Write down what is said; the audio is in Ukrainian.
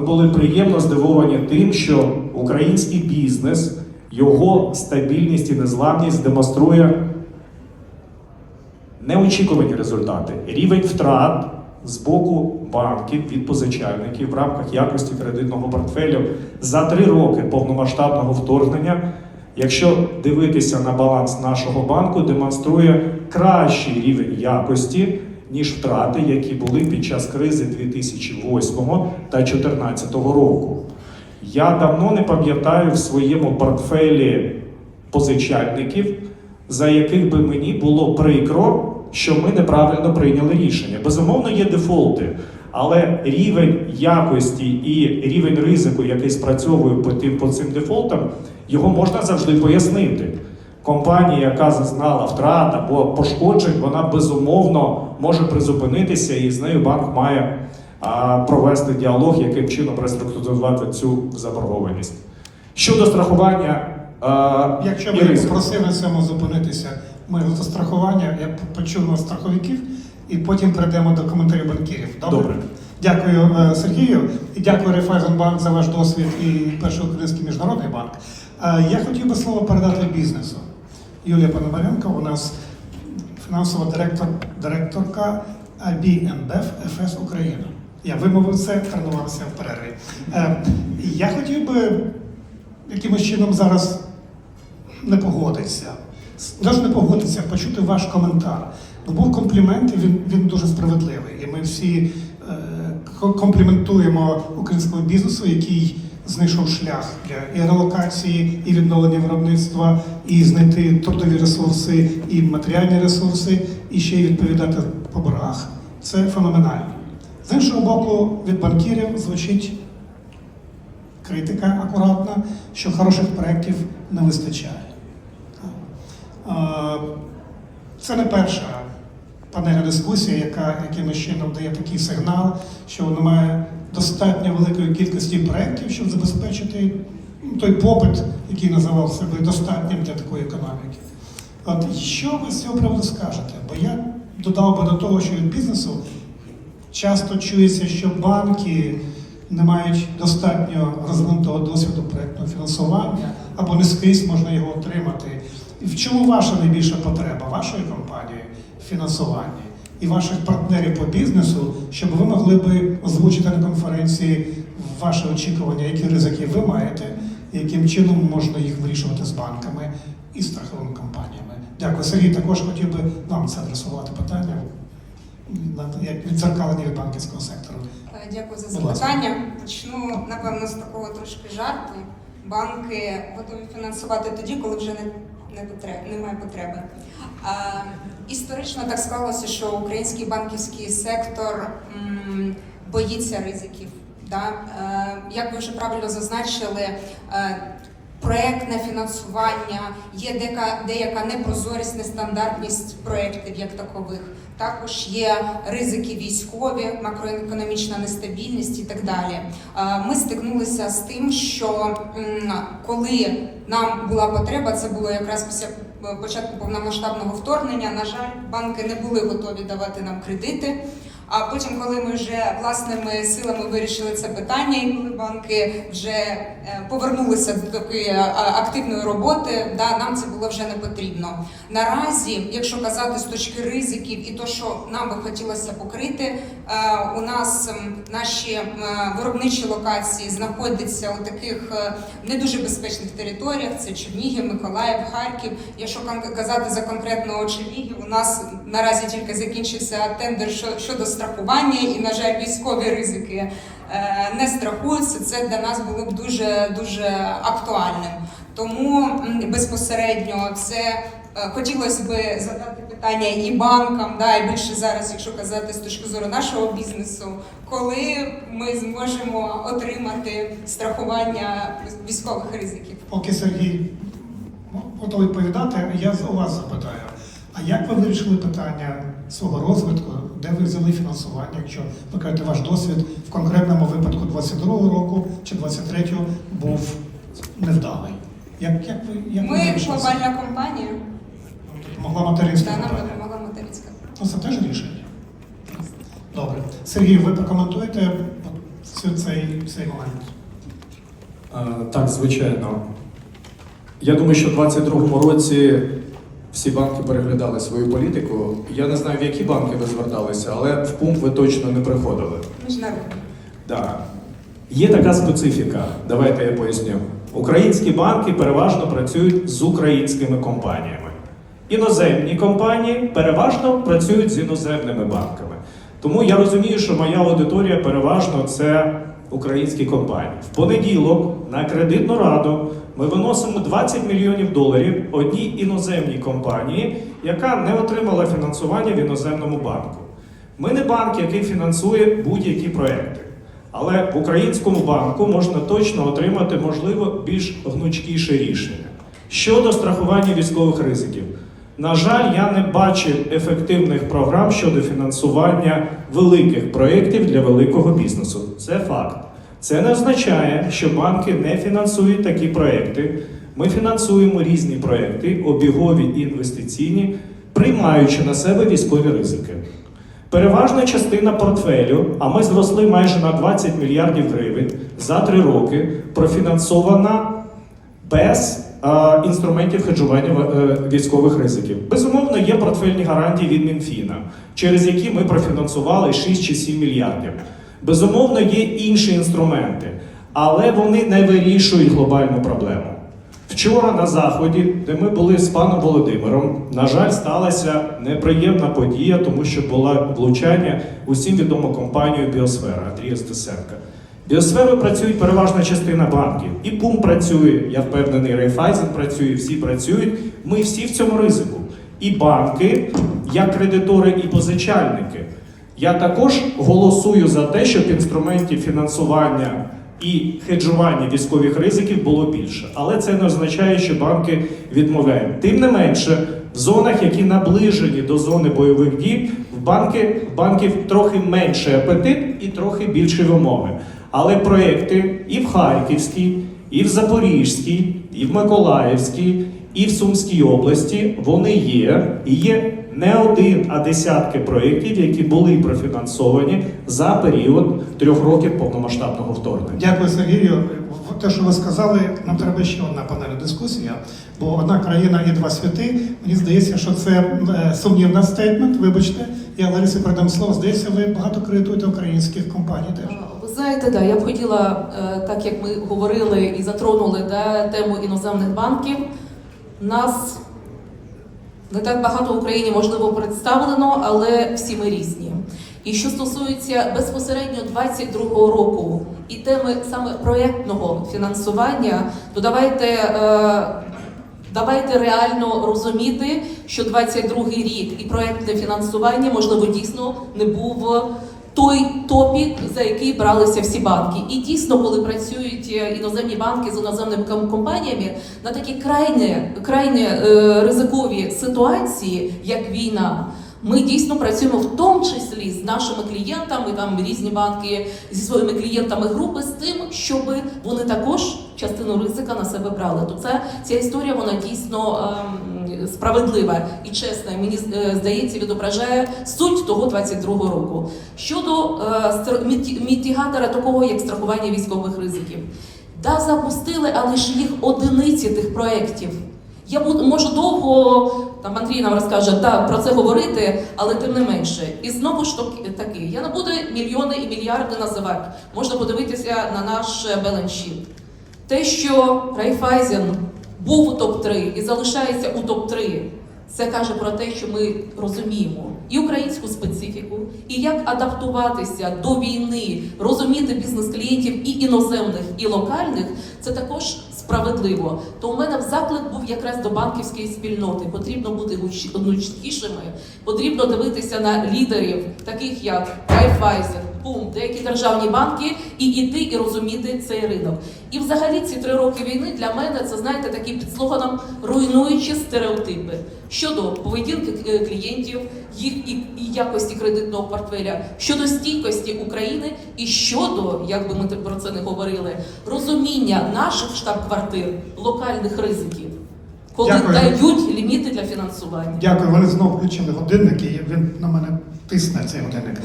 ми були приємно здивовані тим, що український бізнес, його стабільність і незламність демонструє неочікувані результати. Рівень втрат з боку банків від позичальників в рамках якості кредитного портфелю за три роки повномасштабного вторгнення, якщо дивитися на баланс нашого банку, демонструє кращий рівень якості. Ніж втрати, які були під час кризи 2008 та 2014 року. Я давно не пам'ятаю в своєму портфелі позичальників, за яких би мені було прикро, що ми неправильно прийняли рішення. Безумовно, є дефолти, але рівень якості і рівень ризику, який спрацьовує по тим по цим дефолтам, його можна завжди пояснити. Компанія, яка зазнала втрат або пошкоджень, вона безумовно може призупинитися, і з нею банк має провести діалог, яким чином реструктуризувати цю заборгованість. Щодо страхування Якщо ви просили цьому зупинитися, ми за страхування, я почув на страховиків і потім перейдемо до коментарів банкірів. Добре? Добре. Дякую е, Сергію і дякую Райфайзенбанк за ваш досвід і Перший Український міжнародний банк. Е, Я хотів би слово передати бізнесу. Юлія Пономаренко у нас фінансова директор, директорка BNBF ФС Україна. Я вимовив це, тренувався в перерві. Е, Я хотів би якимось чином зараз не погодиться. Навіть не погодиться, почути ваш коментар. Бо був комплімент, і він, він дуже справедливий. І ми всі е, компліментуємо українському бізнесу, який знайшов шлях для і релокації, і відновлення виробництва, і знайти трудові ресурси, і матеріальні ресурси, і ще й відповідати по боргах. Це феноменально. З іншого боку, від банкірів звучить критика акуратна, що хороших проєктів не вистачає. Це не перша панельна дискусія, яка якимось чином дає такий сигнал, що немає достатньо великої кількості проєктів, щоб забезпечити ну, той попит, який називав себе достатнім для такої економіки. От що ви з цього приводу скажете? Бо я додав би до того, що від бізнесу часто чується, що банки не мають достатньо розвинутого досвіду проєктного фінансування або не скрізь можна його отримати. І в чому ваша найбільша потреба вашої компанії в фінансуванні і ваших партнерів по бізнесу, щоб ви могли би озвучити на конференції ваші очікування, які ризики ви маєте, і яким чином можна їх вирішувати з банками і страховими компаніями? Дякую. Сергій, також хотів би вам це адресувати питання як відзеркалення від банківського сектору. Е, Дякую за запитання. Почну напевно з такого трошки жарту. Банки готові фінансувати тоді, коли вже не, не потреб, немає потреби. А, історично так склалося, що український банківський сектор м, боїться ризиків. Да? Е, як ви вже правильно зазначили, е, проектне фінансування, є деяка, деяка непрозорість, нестандартність проєктів як такових. Також є ризики військові, макроекономічна нестабільність і так далі. Е, Ми стикнулися з тим, що коли нам була потреба, це було якраз після е, початку повномасштабного вторгнення. На жаль, банки не були готові давати нам кредити. А потім, коли ми вже власними силами вирішили це питання, і коли банки вже е, повернулися до такої е, активної роботи, да, нам це було вже не потрібно. Наразі, якщо казати з точки ризиків і то, що нам би хотілося покрити, е, у нас наші виробничі локації знаходяться у таких не дуже безпечних територіях: це Чернігів, Миколаїв, Харків. Якщо казати за конкретно Чернігів, у нас наразі тільки закінчився тендер що- щодо страхування, і на жаль, військові ризики е, не страхуються. Це для нас було б дуже дуже актуальним. Тому безпосередньо це е, хотілося б задати питання і банкам, да, і більше зараз, якщо казати з точки зору нашого бізнесу, коли ми зможемо отримати страхування військових ризиків. Поки Сергій ну, готовий відповідати, я у вас запитаю. А як ви вирішили питання свого розвитку, де ви взяли фінансування, якщо ви кажете, ваш досвід в конкретному випадку 22-го року чи 23-го був невдалий? Як, як ви, як ви Ми вирішили глобальна компанія, Допомогла материнська та нам компанія. допомогла материнська. Ну, це теж рішення. Добре. Сергій, ви прокоментуєте цю, цей, цей момент. Е, Так, звичайно. Я думаю, що в 2022 році всі банки переглядали свою політику. Я не знаю, в які банки ви зверталися, але в пункт ви точно не приходили. Міжнародні. Да. Є така специфіка, давайте я поясню. Українські банки переважно працюють з українськими компаніями. Іноземні компанії переважно працюють з іноземними банками. Тому я розумію, що моя аудиторія переважно це українські компанії. В понеділок на кредитну раду ми виносимо 20 мільйонів доларів одній іноземній компанії, яка не отримала фінансування в іноземному банку. Ми не банк, який фінансує будь-які проекти. Але в українському банку можна точно отримати, можливо, більш гнучкіше рішення. Щодо страхування військових ризиків, на жаль, я не бачив ефективних програм щодо фінансування великих проєктів для великого бізнесу. Це факт. Це не означає, що банки не фінансують такі проекти. Ми фінансуємо різні проекти, обігові і інвестиційні, приймаючи на себе військові ризики. Переважна частина портфелю, а ми зросли майже на 20 мільярдів гривень за три роки, профінансована без е, інструментів хеджування е, військових ризиків. Безумовно, є портфельні гарантії від Мінфіна, через які ми профінансували 6 чи 7 мільярдів. Безумовно, є інші інструменти, але вони не вирішують глобальну проблему. Вчора на заході, де ми були з паном Володимиром, на жаль, сталася неприємна подія, тому що було влучання усім відому компанію Біосфера Андрія Стесенка. Біосферою працюють переважна частина банків. І ПУМ працює, я впевнений, Райфайзен працює, всі працюють. Ми всі в цьому ризику. І банки, як кредитори, і позичальники. Я також голосую за те, щоб інструментів фінансування і хеджування військових ризиків було більше. Але це не означає, що банки відмовляють. Тим не менше, в зонах, які наближені до зони бойових дій, в банки, в банків трохи менший апетит і трохи більші вимоги. Але проекти і в Харківській, і в Запорізькій, і в Миколаївській, і в Сумській області вони є. І є не один, а десятки проєктів, які були профінансовані за період трьох років повномасштабного вторгнення. Дякую, Сергію. Те, що ви сказали, нам треба ще одна панельна дискусія, бо одна країна і два святи. Мені здається, що це е, сумнівна стейтмент. Вибачте, я Ларисі передам слово. Здається, ви багато кредитуєте українських компаній теж. Ви знаєте, да, я б хотіла, е, так як ми говорили і затронули да, тему іноземних банків, нас не так багато в Україні можливо представлено, але всі ми різні. І що стосується безпосередньо 22-го року і теми саме проєктного фінансування, то давайте. е, Давайте реально розуміти, що 22-й рік і проєктне фінансування, можливо, дійсно не був той топік, за який бралися всі банки. І дійсно, коли працюють е, іноземні банки з іноземними ком- компаніями на такі крайне, крайне е, ризикові ситуації, як війна. Ми дійсно працюємо в тому числі з нашими клієнтами, там різні банки зі своїми клієнтами групи з тим, щоб вони також частину ризика на себе брали. То це ця історія вона дійсно ем, справедлива і чесна. Мені е, здається, відображає суть того 22-го року. Щодо е, мітігатора такого, як страхування військових ризиків, да, запустили, але ж їх одиниці тих проєктів. Я можу довго там Андрій нам розкаже та про це говорити, але тим не менше. І знову ж таки- я не буду мільйони і мільярди називати. Можна подивитися на наш балансшіт. Те, що Райфайзен був у топ-3 і залишається у топ-3, це каже про те, що ми розуміємо і українську специфіку, і як адаптуватися до війни, розуміти бізнес-клієнтів і іноземних, і локальних, це також справедливо. То у мене заклик був якраз до банківської спільноти. Потрібно бути гуч- гнучкішими, потрібно дивитися на лідерів, таких як Райфайзен, ПУМ, деякі державні банки, і йти і розуміти цей ринок. І взагалі ці три роки війни для мене це знаєте такі під слоганом руйнуючі стереотипи щодо поведінки е, клієнтів, їх і, і якості кредитного портфеля, щодо стійкості України і щодо, як би ми про це не говорили, розуміння наших штаб-квартир локальних ризиків, коли Дякую. дають ліміти для фінансування. Дякую. Вони знову включили годинник, і він на мене тисне цей годинник.